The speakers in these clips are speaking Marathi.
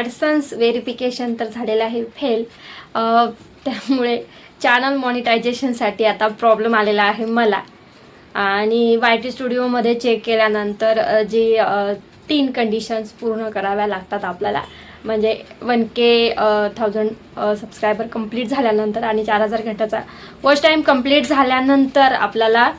ॲडसन्स व्हेरिफिकेशन तर झालेलं आहे फेल त्यामुळे चॅनल मॉनिटायझेशनसाठी आता प्रॉब्लेम आलेला आहे मला. आणि वाय टी स्टुडिओमध्ये चेक केल्यानंतर जे तीन कंडिशन्स पूर्ण कराव्या लागतात आपल्याला. म्हणजे one K thousand subscriber complete झाल्यानंतर आणि चार हजार घंटाचा वॉच टाईम कंप्लीट झाल्यानंतर आपल्याला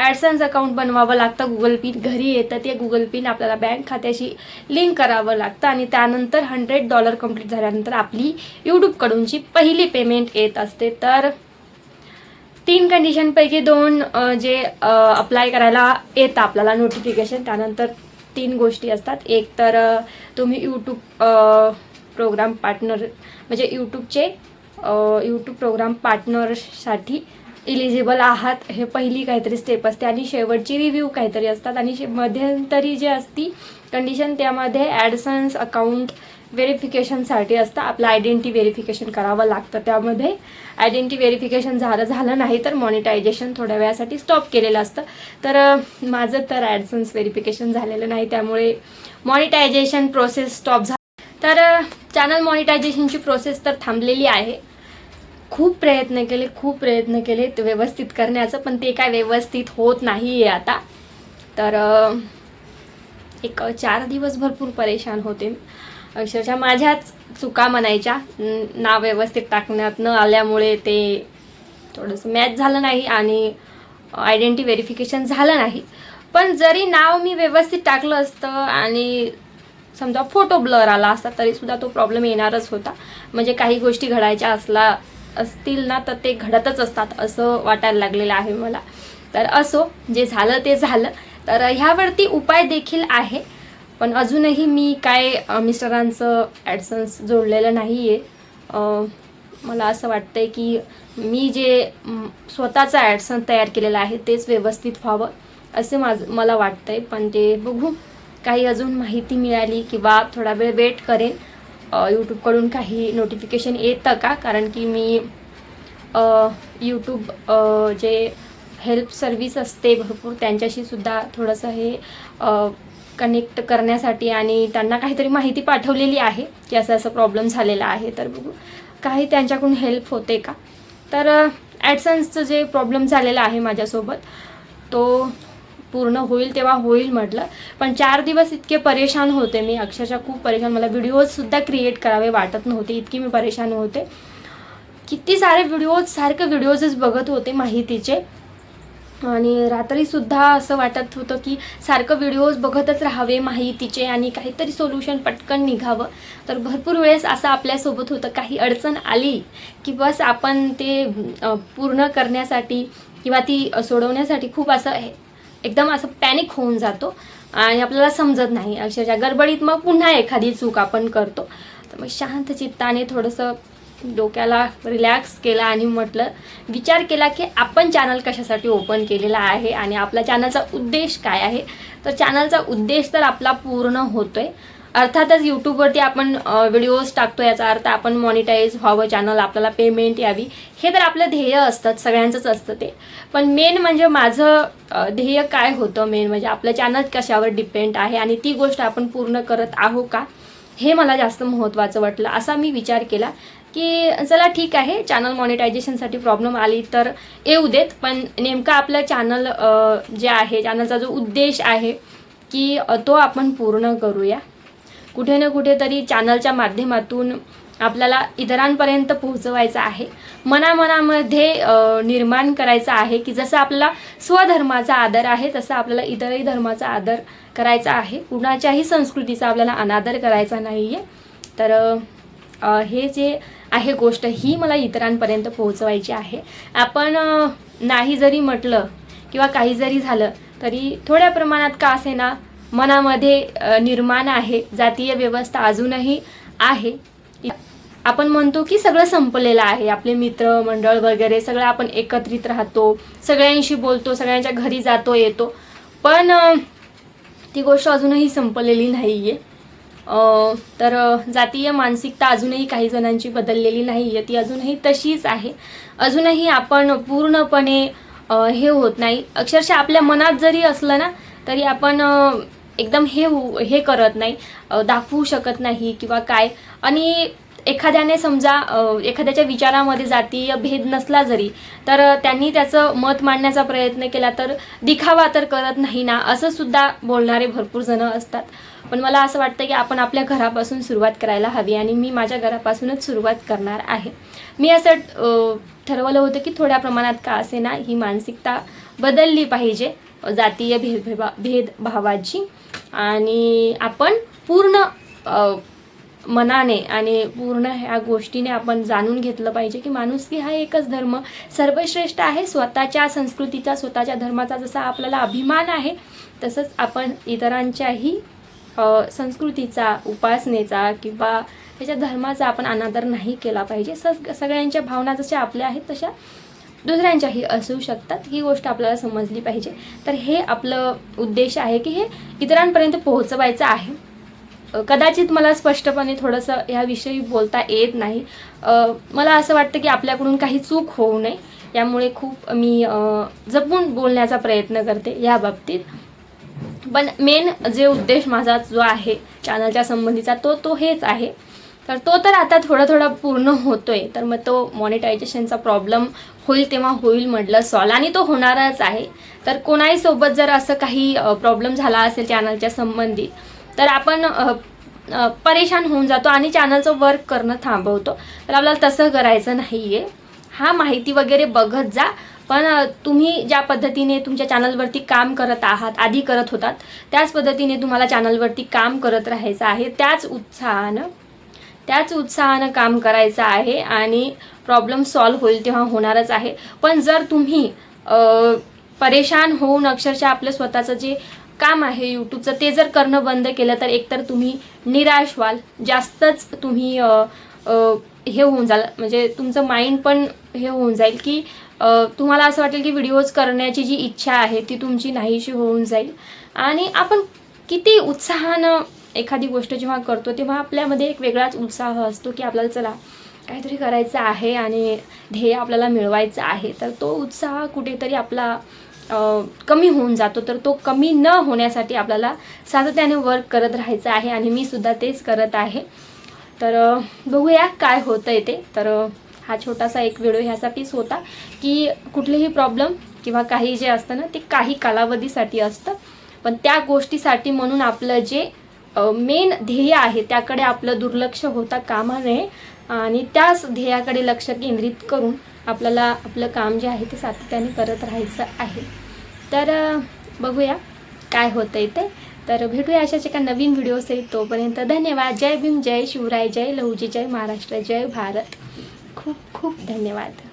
ॲडसन्स अकाउंट बनवावं लागतं गुगल पिन घरी येतं ते गुगल पिन आपल्याला बँक खात्याशी लिंक करावं लागतं आणि त्यानंतर हंड्रेड डॉलर कंप्लीट झाल्यानंतर आपली यूट्यूबकडूनची पहिली पेमेंट येत असते. तर तीन कंडिशनपैकी दोन जे अप्लाय करायला येतं आपल्याला नोटिफिकेशन त्यानंतर तीन गोष्टी असतात. एक तर तुम्ही यूट्यूब प्रोग्राम पार्टनर म्हणजे यूट्यूबचे यूट्यूब प्रोग्राम पार्टनरसाठी इलिजिबल आहात हे पहिली काहीतरी स्टेप असते. आणि शेवटची रिव्ह्यू काहीतरी असतात. आणि शे- मध्यंतरी जे असती कंडिशन त्यामध्ये ॲडसन्स अकाउंट व्हेरिफिकेशनसाठी असतं. आपलं आयडेंटिटी व्हेरिफिकेशन करावं लागतं. त्यामध्ये आयडेंटिटी व्हेरिफिकेशन झालं झालं नाही तर मॉनिटायझेशन थोड्या वेळासाठी स्टॉप केलेलं असतं. तर माझं तर ॲडसन्स व्हेरिफिकेशन झालेलं नाही. त्यामुळे मॉनिटायझेशन प्रोसेस स्टॉप झाली तर चॅनल मॉनिटायझेशनची प्रोसेस तर थांबलेली आहे. खूप प्रयत्न केले खूप प्रयत्न केले व्यवस्थित करण्याचं पण ते काय व्यवस्थित होत नाही आहे आता. तर एक चार दिवस भरपूर परेशान होते. अक्षरशः माझ्याच चुका म्हणायच्या. ना नाव व्यवस्थित टाकण्यात न आल्यामुळे ते थोडंसं मॅच झालं नाही आणि आयडेंटिटी व्हेरिफिकेशन झालं नाही. पण जरी नाव मी व्यवस्थित टाकलं असतं आणि समजा फोटो ब्लर आला असता तरीसुद्धा तो प्रॉब्लेम येणारच होता. म्हणजे काही गोष्टी घडायच्या असला असतील ना तर ते घडतच असतात असं वाटायला लागलेलं आहे मला. तर असो जे झालं ते झालं. तर ह्यावरती उपाय देखील आहे. पण अजूनही मी काय मिस्टरांचं ॲडसन्स जोडलेलं नाही आहे मला असं वाटतंय की मी जे स्वतःचा ॲडसन तयार केलेला आहे तेच व्यवस्थित व्हावं असे माझं मला वाटतंय. पण ते बघू काही अजून माहिती मिळाली किंवा थोडा वेळ वेट करेन. यूट्यूबकडून काही नोटिफिकेशन येतं का? कारण की मी यूट्यूब जे हेल्प सर्विस असते भरपूर त्यांच्याशी सुद्धा थोडंसं हे कनेक्ट करण्यासाठी आणि त्यांना काहीतरी माहिती पाठवलेली आहे की असं असं प्रॉब्लेम झालेला आहे. तर बघू काही त्यांच्याकडून हेल्प होते का? तर ॲडसन्सचं जे प्रॉब्लेम झालेला आहे माझ्यासोबत तो पूर्ण होईल तेव्हा होईल म्हटलं. पण चार दिवस इतके परेशान होते मी. अक्षरशः खूप परेशान. मला व्हिडिओजसुद्धा क्रिएट करावे वाटत नव्हते. इतकी मी परेशान होते. किती सारे व्हिडिओज सारखे व्हिडिओजच बघत होते माहितीचे. आणि रात्रीसुद्धा असं वाटत होतं की सारखं व्हिडिओज बघतच राहावे माहितीचे आणि काहीतरी सोल्युशन पटकन निघावं. तर भरपूर वेळेस असं आपल्यासोबत होतं. काही अडचण आली की बस आपण ते पूर्ण करण्यासाठी किंवा ती सोडवण्यासाठी खूप असं एकदम असं पॅनिक होऊन जातो. आणि आपल्याला समजत नाही. अक्षरशः गडबडीत मग पुन्हा एखादी चूक आपण करतो. तर मग शांत चित्ताने थोडंसं डोक्याला रिलॅक्स केला आणि म्हटलं विचार केला की आपण चॅनल कशासाठी ओपन केलेला आहे आणि आपला चॅनलचा उद्देश काय आहे? तर चॅनलचा उद्देश तर आपला पूर्ण होतोय. अर्थातच यूट्यूबवरती आपण व्हिडिओज टाकतो याचा अर्थ आपण मॉनिटाईज व्हावं चॅनल आपल्याला पेमेंट यावी. हे तर आपलं ध्येय असतात सगळ्यांचंच असतं ते. पण मेन म्हणजे माझं ध्येय काय होतं मेन म्हणजे आपलं चॅनल कशावर डिपेंड आहे आणि ती गोष्ट आपण पूर्ण करत आहो का? हे मला जास्त महत्त्वाचं वाटलं असा मी विचार केला की चला ठीक आहे चॅनल मॉनिटायझेशनसाठी प्रॉब्लेम आली तर येऊ देत पण नेमका आपलं चॅनल जे आहे चॅनलचा जो उद्देश आहे की तो आपण पूर्ण करूया. कुठे ना कुठेतरी चॅनलच्या माध्यमातून आपल्याला इतरांपर्यंत पोहोचवायचं आहे. मनामनामध्ये निर्माण करायचं आहे की जसं आपला स्वधर्माचा आदर आहे तसं आपल्याला इतरही धर्माचा आदर करायचा आहे. कुणाच्याही संस्कृतीचा आपल्याला अनादर करायचा नाही आहे तर हे जे आहे गोष्ट ही मला इतरांपर्यंत पोहोचवायची आहे. आपण नाही जरी म्हटलं किंवा काही जरी झालं तरी थोड्या प्रमाणात का असे ना मनामध्ये निर्माण आहे. जातीय व्यवस्था अजूनही आहे. आपण म्हणतो की सगळं संपलेलं आहे. आपले मित्र मंडळ वगैरे सगळं आपण एकत्रित राहतो. सगळ्यांशी बोलतो सगळ्यांच्या घरी जातो येतो. पण ती गोष्ट अजूनही संपलेली नाही आहे तर जातीय मानसिकता अजूनही काही जणांची बदललेली नाही आहे ती अजूनही तशीच आहे. अजूनही आपण पूर्णपणे हे होत नाही. अक्षरशः आपल्या मनात जरी असलं ना तरी आपण एकदम हे होऊ- हे करत नाही दाखवू शकत नाही किंवा काय. आणि एखाद्याने समजा एखाद्याच्या विचारामध्ये जातीय भेद नसला जरी तर त्यांनी त्याचं मत मांडण्याचा प्रयत्न केला तर दिखावा तर करत नाही ना असं सुद्धा बोलणारे भरपूर जण असतात. पण मला असं वाटतं की आपण आपल्या घरापासून सुरुवात करायला हवी आणि मी माझ्या घरापासूनच सुरुवात करणार आहे. मी असं ठरवलं होतं की थोड्या प्रमाणात का असे ना ही मानसिकता बदलली पाहिजे. जातीय भेदभेवा भेदभावाची आणि आपण पूर्ण मनाने आणि पूर्ण ह्या गोष्टीने आपण जाणून घेतलं पाहिजे की माणुसकी हा एकच धर्म सर्वश्रेष्ठ आहे स्वतःच्या संस्कृतीचा स्वतःच्या धर्माचा जसा आपल्याला अभिमान आहे तसंच आपण इतरांच्याही संस्कृतीचा उपासनेचा किंवा त्याच्या धर्माचा आपण अनादर नाही केला पाहिजे. सग सगळ्यांच्या भावना जशा आपल्या आहेत तशा दुसऱ्यांच्याही असू शकतात. ही गोष्ट आपल्याला समजली पाहिजे. तर हे आपलं उद्देश आहे की हे इतरांपर्यंत पोहोचवायचं आहे. कदाचित मला स्पष्टपणे थोडंसं ह्याविषयी बोलता येत नाही. मला असं वाटतं की आपल्याकडून काही चूक होऊ नये. यामुळे खूप मी जपून बोलण्याचा प्रयत्न करते या बाबतीत. पण मेन जे उद्देश माझा जो आहे चॅनलच्या संबंधीचा तो तो हेच आहे. तर तो तर आता थोडा थोडा पूर्ण होतोय. तर मग तो मॉनिटायझेशनचा प्रॉब्लेम होईल तेव्हा होईल म्हटलं सॉल्व आणि तो होणारच आहे. तर कोणाही सोबत जर असं काही प्रॉब्लेम झाला असेल चॅनलच्या संबंधित तर आपण परेशान होऊन जातो आणि चॅनलचं वर्क करणं थांबवतो. तर आपल्याला तसं करायचं नाही आहे हा माहिती वगैरे बघत जा. पण तुम्ही ज्या पद्धतीने तुमच्या चॅनलवरती काम करत आहात आधी करत होतात त्याच पद्धतीने तुम्हाला चॅनलवरती काम करत राहायचं आहे. त्याच उत्साहानं त्याच उत्साहानं काम करायचं आहे आणि प्रॉब्लेम सॉल्व होईल तेव्हा होणारच आहे. पण जर तुम्ही परेशान होऊन अक्षरशः आपलं स्वतःचं जे काम आहे यूट्यूबचं ते जर करणं बंद केलं तर एकतर तुम्ही निराश व्हाल. जास्तच तुम्ही आ, आ, हे होऊन जाल. म्हणजे तुमचं माइंड पण हे होऊन जाईल की तुम्हाला असं वाटेल की व्हिडिओज करण्याची जी इच्छा आहे ती तुमची नाहीशी होऊन जाईल. आणि आपण किती उत्साहानं एखादी गोष्ट जेव्हा करतो तेव्हा आपल्यामध्ये एक वेगळाच उत्साह असतो की आपल्याला चला काहीतरी करायचं आहे आणि ध्येय आपल्याला मिळवायचं आहे. तर तो उत्साह कुठेतरी आपला कमी होऊन जातो. तर तो कमी न होण्यासाठी आपल्याला सातत्याने वर्क करत राहायचं आहे आणि मी सुद्धा तेच करत आहे. तर बघूया काय होतं आहे ते. तर हा छोटासा एक व्हिडिओ ह्यासाठीच होता की कुठलेही प्रॉब्लेम किंवा काही जे असतं ना ते काही कालावधीसाठी असतं. पण त्या गोष्टीसाठी म्हणून आपलं जे मेन ध्येय आहे त्याकडे आपलं दुर्लक्ष होता कामा नये. आणि त्याच ध्येयाकडे लक्ष केंद्रित करून आपल्याला आपलं काम जे आहे ते सातत्याने करत राहायचं आहे. तर बघूया काय होतं आहे ते तर भेटूया अशाच एका नवीन व्हिडिओसहित तोपर्यंत. धन्यवाद. जय भीम जय शिवराय जय लहुजी जय महाराष्ट्र जय भारत. खूप खूप धन्यवाद.